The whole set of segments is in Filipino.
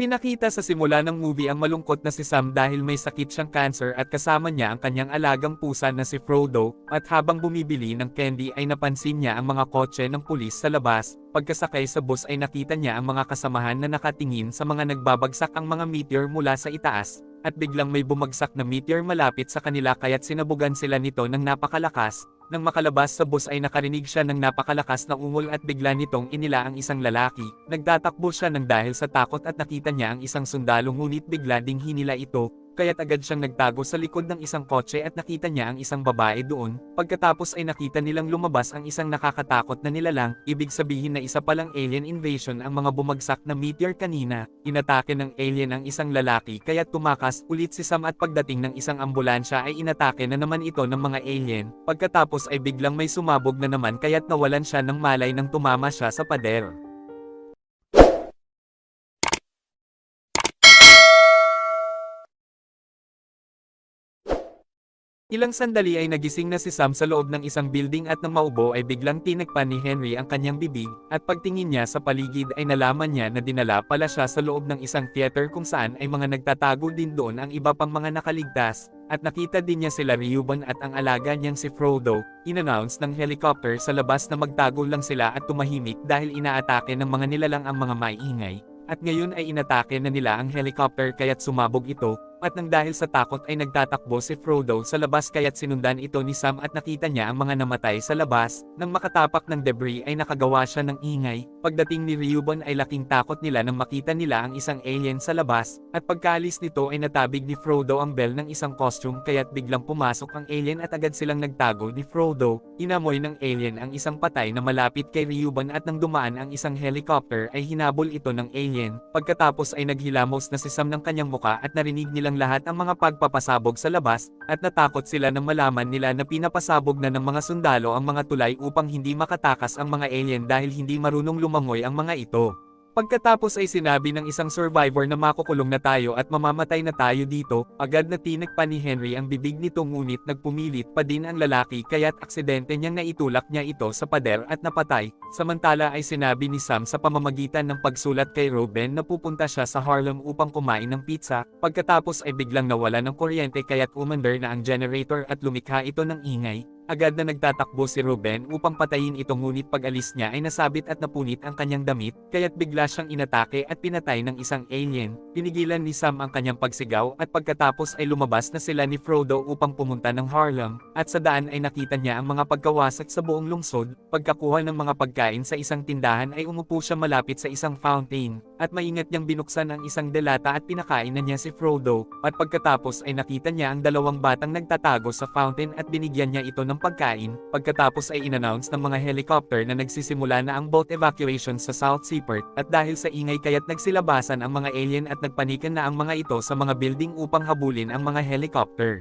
Pinakita sa simula ng movie ang malungkot na si Sam dahil may sakit siyang cancer at kasama niya ang kanyang alagang pusa na si Frodo, at habang bumibili ng candy ay napansin niya ang mga kotse ng pulis sa labas, pagkasakay sa bus ay nakita niya ang mga kasamahan na nakatingin sa mga nagbabagsak ang mga meteor mula sa itaas, at biglang may bumagsak na meteor malapit sa kanila kaya't sinabugan sila nito ng napakalakas, nang makalabas sa bus ay nakarinig siya ng napakalakas na ungol at bigla nitong inila ang isang lalaki. Nagtatakbo siya ng dahil sa takot at nakita niya ang isang sundalo ngunit bigla ding hinila ito, kaya't agad siyang nagtago sa likod ng isang kotse at nakita niya ang isang babae doon. Pagkatapos ay nakita nilang lumabas ang isang nakakatakot na nilalang, ibig sabihin na isa palang alien invasion ang mga bumagsak na meteor kanina. Inatake ng alien ang isang lalaki kaya't tumakas ulit si Sam at pagdating ng isang ambulansya ay inatake na naman ito ng mga alien. Pagkatapos ay biglang may sumabog na naman kaya't nawalan siya ng malay nang tumama siya sa pader. Ilang sandali ay nagising na si Sam sa loob ng isang building at nang maubo ay biglang tinagpan ni Henry ang kanyang bibig, at pagtingin niya sa paligid ay nalaman niya na dinala pala siya sa loob ng isang theater kung saan ay mga nagtatago din doon ang iba pang mga nakaligtas, at nakita din niya sila Reuben at ang alaga niyang si Frodo, inannounce ng helicopter sa labas na magtago lang sila at tumahimik dahil inaatake ng mga nilalang ang mga maingay, at ngayon ay inatake na nila ang helicopter kaya't sumabog ito, at nang dahil sa takot ay nagtatakbo si Frodo sa labas kaya't sinundan ito ni Sam at nakita niya ang mga namatay sa labas, nang makatapak ng debris ay nakagawa siya ng ingay, pagdating ni Reuben ay laking takot nila nang makita nila ang isang alien sa labas, at pagkaalis nito ay natabig ni Frodo ang bell ng isang costume kaya't biglang pumasok ang alien at agad silang nagtago ni Frodo, inamoy ng alien ang isang patay na malapit kay Reuben at nang dumaan ang isang helicopter ay hinabol ito ng alien, pagkatapos ay naghilamos na si Sam ng kanyang muka at narinig nilang lahat ang mga pagpapasabog sa labas, at natakot sila nang malaman nila na pinapasabog na ng mga sundalo ang mga tulay upang hindi makatakas ang mga alien dahil hindi marunong lumangoy ang mga ito. Pagkatapos ay sinabi ng isang survivor na makukulong na tayo at mamamatay na tayo dito, agad na tinagpa ni Henry ang bibig nito ngunit nagpumilit pa din ang lalaki kaya't aksidente niyang naitulak niya ito sa pader at napatay, samantala ay sinabi ni Sam sa pamamagitan ng pagsulat kay Ruben na pupunta siya sa Harlem upang kumain ng pizza, pagkatapos ay biglang nawala ng kuryente kaya't umandar na ang generator at lumikha ito ng ingay, Agad na nagtatakbo si Ruben upang patayin ito ngunit pag-alis niya ay nasabit at napunit ang kanyang damit, kaya't bigla siyang inatake at pinatay ng isang alien. Pinigilan ni Sam ang kanyang pagsigaw at pagkatapos ay lumabas na sila ni Frodo upang pumunta ng Harlem, at sa daan ay nakita niya ang mga pagkawasak sa buong lungsod, pagkakuha ng mga pagkain sa isang tindahan ay umupo siya malapit sa isang fountain, at maingat niyang binuksan ang isang delata at pinakain na niya si Frodo, at pagkatapos ay nakita niya ang dalawang batang nagtatago sa fountain at binigyan niya ito ng pagkain, pagkatapos ay inannounce ng mga helicopter na nagsisimula na ang boat evacuation sa South Seaport, at dahil sa ingay kaya't nagsilabasan ang mga alien at nagpanikan na ang mga ito sa mga building upang habulin ang mga helicopter.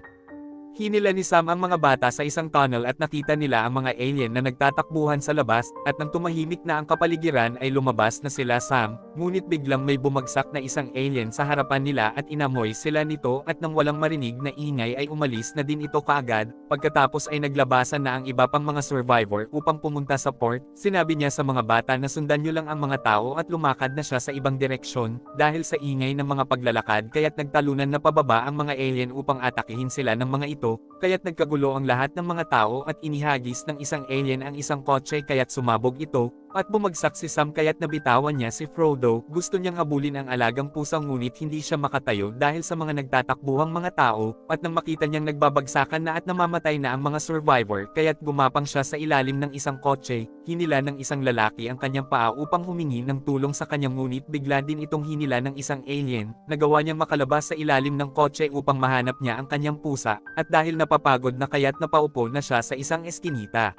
Hinila ni Sam ang mga bata sa isang tunnel at nakita nila ang mga alien na nagtatakbuhan sa labas, at nang tumahimik na ang kapaligiran ay lumabas na sila Sam, ngunit biglang may bumagsak na isang alien sa harapan nila at inamoy sila nito at nang walang marinig na ingay ay umalis na din ito kaagad, pagkatapos ay naglabasan na ang iba pang mga survivor upang pumunta sa port, sinabi niya sa mga bata na sundan niyo lang ang mga tao at lumakad na siya sa ibang direksyon, dahil sa ingay ng mga paglalakad kaya't nagtalunan na pababa ang mga alien upang atakihin sila ng mga ito, Michael. Kaya't nagkagulo ang lahat ng mga tao at inihagis ng isang alien ang isang kotse kaya't sumabog ito, at bumagsak si Sam kaya't nabitawan niya si Frodo, gusto niyang habulin ang alagang pusang ngunit hindi siya makatayo dahil sa mga nagtatakbuhang mga tao, at nang makita niyang nagbabagsakan na at namamatay na ang mga survivor kaya't gumapang siya sa ilalim ng isang kotse, hinila ng isang lalaki ang kanyang paa upang humingi ng tulong sa kanyang ngunit bigla din itong hinila ng isang alien, nagawa niyang makalabas sa ilalim ng kotse upang mahanap niya ang kanyang pusa, at dahil napapagod na kaya't napaupo na siya sa isang eskinita.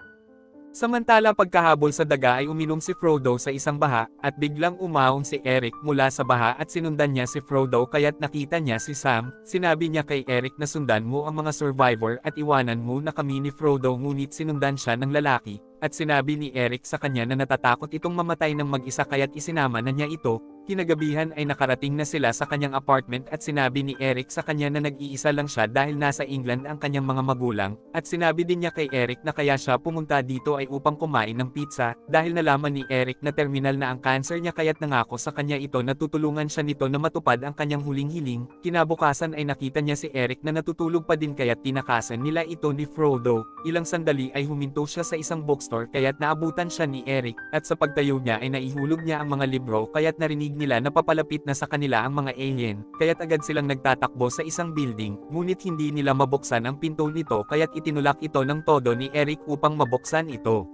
Samantala pagkahabol sa daga ay uminom si Frodo sa isang baha, at biglang umahon si Eric mula sa baha at sinundan niya si Frodo kaya't nakita niya si Sam, sinabi niya kay Eric na sundan mo ang mga survivor at iwanan mo na kami ni Frodo ngunit sinundan siya ng lalaki, at sinabi ni Eric sa kanya na natatakot itong mamatay ng mag-isa kaya't isinama na niya ito, Kinagabihan ay nakarating na sila sa kanyang apartment at sinabi ni Eric sa kanya na nag-iisa lang siya dahil nasa England ang kanyang mga magulang, at sinabi din niya kay Eric na kaya siya pumunta dito ay upang kumain ng pizza, dahil nalaman ni Eric na terminal na ang cancer niya kaya't nangako sa kanya ito na tutulungan siya nito na matupad ang kanyang huling hiling. Kinabukasan ay nakita niya si Eric na natutulog pa din kaya't tinakasan nila ito ni Frodo. Ilang sandali ay huminto siya sa isang bookstore kaya't naabutan siya ni Eric, at sa pagtayo niya ay naihulog niya ang mga libro kaya't narinig nila na papalapit na sa kanila ang mga alien, kaya't agad silang nagtatakbo sa isang building, ngunit hindi nila mabuksan ang pinto nito kaya't itinulak ito ng todo ni Eric upang mabuksan ito.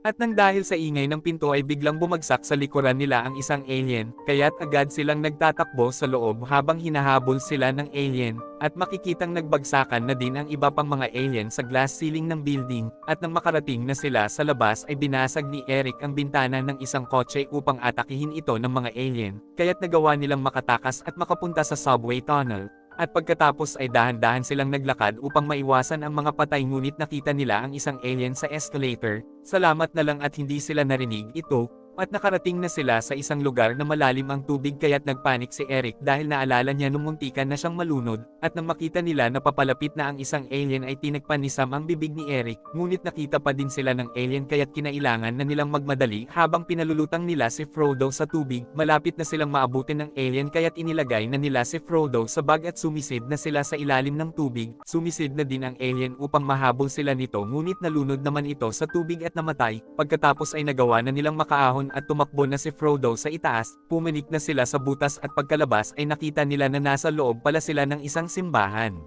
At nang dahil sa ingay ng pinto ay biglang bumagsak sa likuran nila ang isang alien, kaya't agad silang nagtatakbo sa loob habang hinahabol sila ng alien, at makikitang nagbagsakan na din ang iba pang mga alien sa glass ceiling ng building, at nang makarating na sila sa labas ay binasag ni Eric ang bintana ng isang kotse upang atakihin ito ng mga alien, kaya't nagawa nilang makatakas at makapunta sa subway tunnel. At pagkatapos ay dahan-dahan silang naglakad upang maiwasan ang mga patay ngunit nakita nila ang isang alien sa escalator, salamat na lang at hindi sila narinig. Ito, at nakarating na sila sa isang lugar na malalim ang tubig kaya't nagpanik si Eric dahil naalala niya nung muntikan na siyang malunod, at nang makita nila na papalapit na ang isang alien ay tinagpan ni Sam ang bibig ni Eric, ngunit nakita pa din sila ng alien kaya't kinailangan na nilang magmadali habang pinalulutang nila si Frodo sa tubig, malapit na silang maabutin ng alien kaya't inilagay na nila si Frodo sa bag at sumisid na sila sa ilalim ng tubig, sumisid na din ang alien upang mahabol sila nito ngunit nalunod naman ito sa tubig at namatay, pagkatapos ay nagawa na nilang makaahon at tumakbo na si Frodo sa itaas, puminik na sila sa butas at pagkalabas ay nakita nila na nasa loob pala sila ng isang simbahan.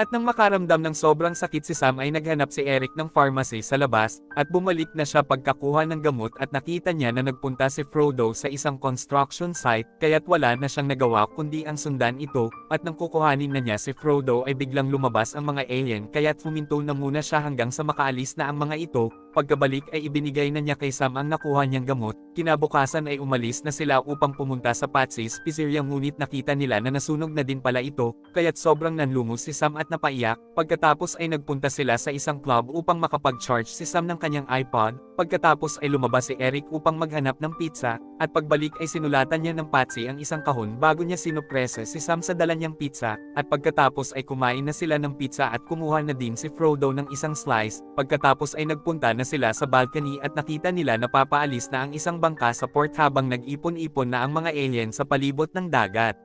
At nang makaramdam ng sobrang sakit si Sam ay naghanap si Eric ng pharmacy sa labas, at bumalik na siya pagkakuha ng gamot at nakita niya na nagpunta si Frodo sa isang construction site, kaya't wala na siyang nagawa kundi ang sundan ito, at nang kukuhanin na niya si Frodo ay biglang lumabas ang mga alien kaya't huminto na muna siya hanggang sa makaalis na ang mga ito, pagkabalik ay ibinigay na niya kay Sam ang nakuha niyang gamot, kinabukasan ay umalis na sila upang pumunta sa Patsy's Pizzeria ngunit nakita nila na nasunog na din pala ito, kaya't sobrang nanlumos si Sam at napaiyak, pagkatapos ay nagpunta sila sa isang club upang makapag-charge si Sam ng kanyang iPod, pagkatapos ay lumabas si Eric upang maghanap ng pizza, at pagbalik ay sinulatan niya ng Patsy ang isang kahon bago niya sinupresa si Sam sa dala niyang pizza, at pagkatapos ay kumain na sila ng pizza at kumuha na din si Frodo ng isang slice, pagkatapos ay nagpunta na sila sa balcony at nakita nila na papaalis na ang isang bangka sa port habang nag-ipon-ipon na ang mga alien sa palibot ng dagat.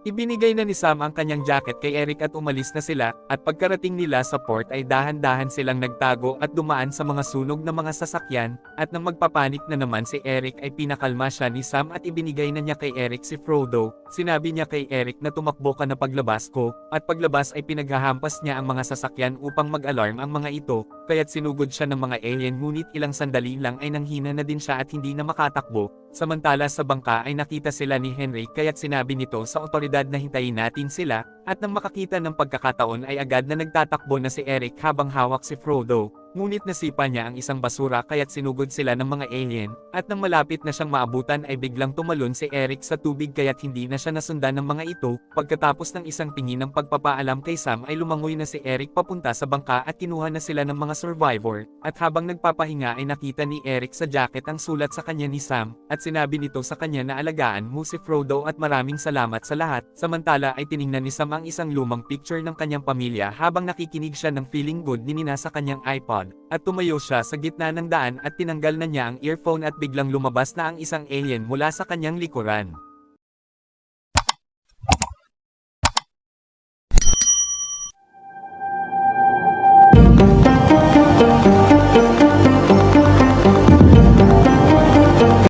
Ibinigay na ni Sam ang kanyang jacket kay Eric at umalis na sila, at pagkarating nila sa port ay dahan-dahan silang nagtago at dumaan sa mga sunog na mga sasakyan, at nang magpapanik na naman si Eric ay pinakalma siya ni Sam at ibinigay na niya kay Eric si Frodo, sinabi niya kay Eric na tumakbo ka na paglabas ko, at paglabas ay pinaghahampas niya ang mga sasakyan upang mag-alarm ang mga ito, kaya't sinugod siya ng mga alien ngunit ilang sandali lang ay nanghina na din siya at hindi na makatakbo, Samantala sa bangka ay nakita sila ni Henry kaya't sinabi nito sa otoridad na hintayin natin sila, at nang makakita ng pagkakataon ay agad na nagtatakbo na si Eric habang hawak si Frodo, ngunit nasipa niya ang isang basura kaya't sinugod sila ng mga alien, at nang malapit na siyang maabutan ay biglang tumalon si Eric sa tubig kaya't hindi na siya nasundan ng mga ito, pagkatapos ng isang tingin ng pagpapaalam kay Sam ay lumangoy na si Eric papunta sa bangka at kinuha na sila ng mga survivor, at habang nagpapahinga ay nakita ni Eric sa jacket ang sulat sa kanya ni Sam, at sinabi nito sa kanya na alagaan mo si Frodo at maraming salamat sa lahat, samantala ay tiningnan ni Sam ang isang lumang picture ng kanyang pamilya habang nakikinig siya ng feeling good ni Nina sa kanyang iPod, at tumayo siya sa gitna ng daan at tinanggal na niya ang earphone at biglang lumabas na ang isang alien mula sa kanyang likuran.